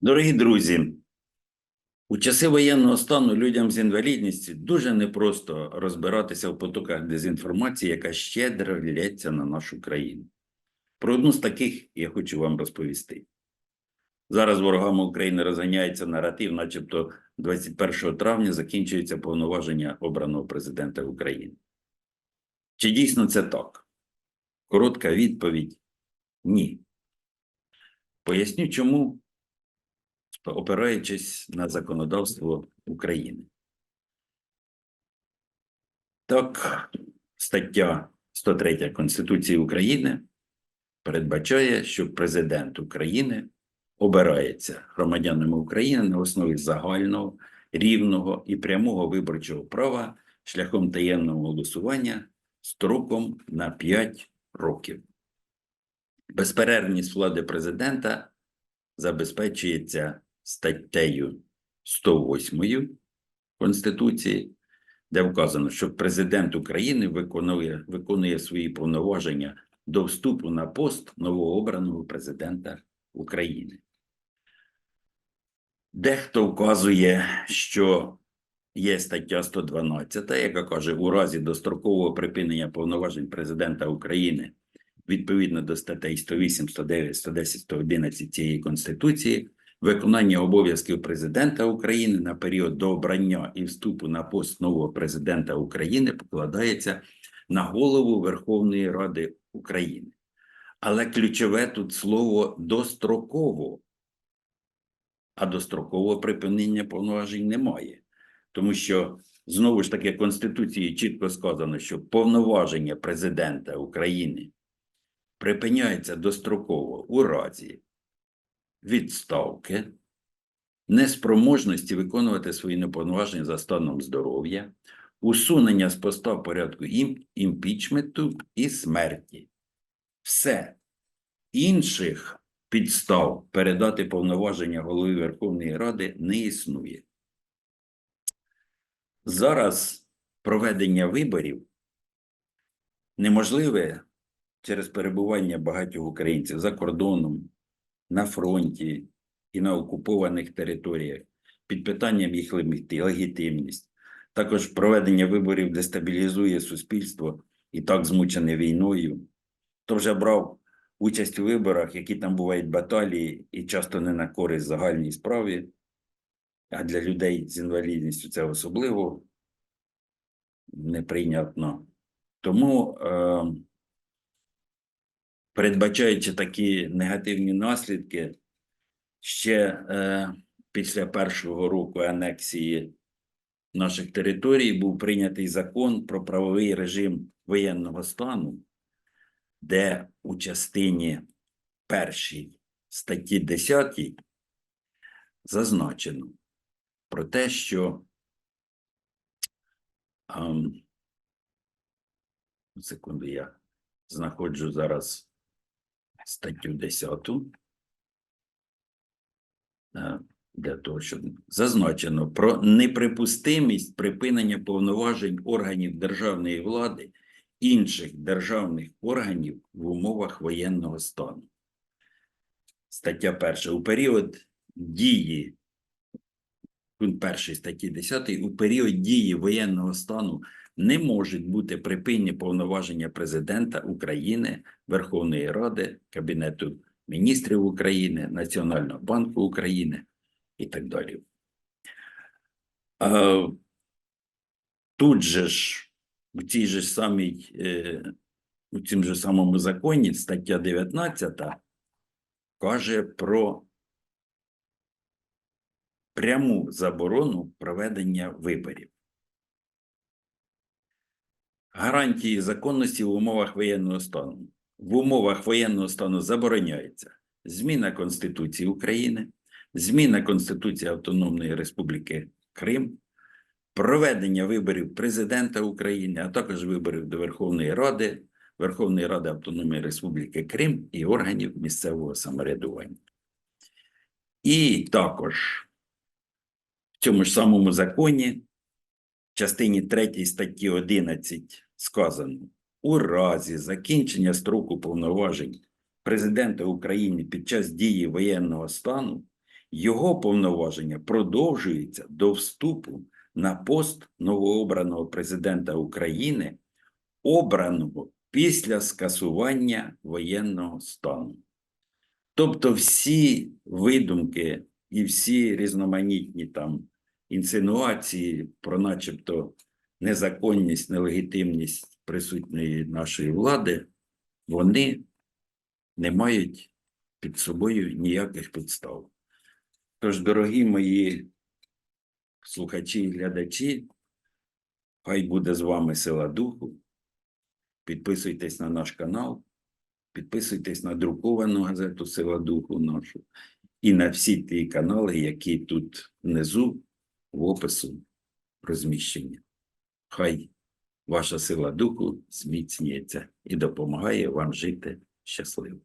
Дорогі друзі, у часи воєнного стану людям з інвалідністю дуже непросто розбиратися в потоках дезінформації, яка щедро лється на нашу країну. Про одну з таких я хочу вам розповісти. Зараз ворогами України розганяється наратив, начебто 21 травня закінчується повноваження обраного президента України. Чи дійсно це так? Коротка відповідь ні. Поясню, чому опираючись на законодавство України. Так, стаття 103 Конституції України передбачає, що президент України обирається громадянами України на основі загального, рівного і прямого виборчого права шляхом таємного голосування строком на 5 років. Безперервність влади президента забезпечується статтею 108 Конституції, де вказано, що президент України виконує, виконує свої повноваження до вступу на пост новообраного президента України. Дехто вказує, що є стаття 112, яка каже, у разі дострокового припинення повноважень президента України відповідно до статей 108, 109, 110, 111 цієї Конституції, виконання обов'язків президента України на період до обрання і вступу на пост нового президента України покладається на голову Верховної Ради України. Але ключове тут слово достроково, а дострокового припинення повноважень немає, тому що знову ж таки Конституцією чітко сказано, що повноваження президента України припиняється достроково у разі відставки, неспроможності виконувати свої неповноваження за станом здоров'я, усунення з поста порядку ім, імпічменту і смерті. Все інших підстав передати повноваження голови Верховної Ради не існує. Зараз проведення виборів неможливе через перебування багатьох українців за кордоном, на фронті і на окупованих територіях, під питанням їх легіти- легітимність. Також проведення виборів дестабілізує суспільство і так змучене війною. Хто вже брав участь у виборах, які там бувають баталії, і часто не на користь загальній справі, а для людей з інвалідністю це особливо неприйнятно. Тому е, передбачаючи такі негативні наслідки, ще е, після першого року анексії наших територій був прийнятий закон про правовий режим воєнного стану, де у частині першій статті 10 зазначено про те, що ем, секунду, я знаходжу зараз статтю 10 е, для того, щоб зазначено про неприпустимість припинення повноважень органів державної влади інших державних органів в умовах воєнного стану. Стаття перша. У період дії пункт перший статті 10 у період дії воєнного стану не можуть бути припинені повноваження президента України, Верховної Ради, Кабінету міністрів України, Національного банку України і так далі. Тут же ж, у цій же самій, е, у цім же самому законі, стаття 19 каже про пряму заборону проведення виборів. Гарантії законності в умовах воєнного стану. В умовах воєнного стану забороняється зміна Конституції України, зміна Конституції Автономної Республіки Крим, проведення виборів президента України, а також виборів до Верховної Ради, Верховної Ради Автономної Республіки Крим і органів місцевого самоврядування. І також в цьому ж самому законі, в частині 3 статті 11 сказано, у разі закінчення строку повноважень президента України під час дії воєнного стану Його повноваження продовжуються до вступу на пост новообраного президента України, обраного після скасування воєнного стану. Тобто всі видумки і всі різноманітні там інсинуації про начебто незаконність, нелегітимність присутньої нашої влади, вони не мають під собою ніяких підстав. Тож, дорогі мої слухачі і глядачі, хай буде з вами сила духу. Підписуйтесь на наш канал, підписуйтесь на друковану газету Сила Духу нашу і на всі ті канали, які тут внизу в опису розміщені. Хай ваша сила духу зміцнюється і допомагає вам жити щасливо.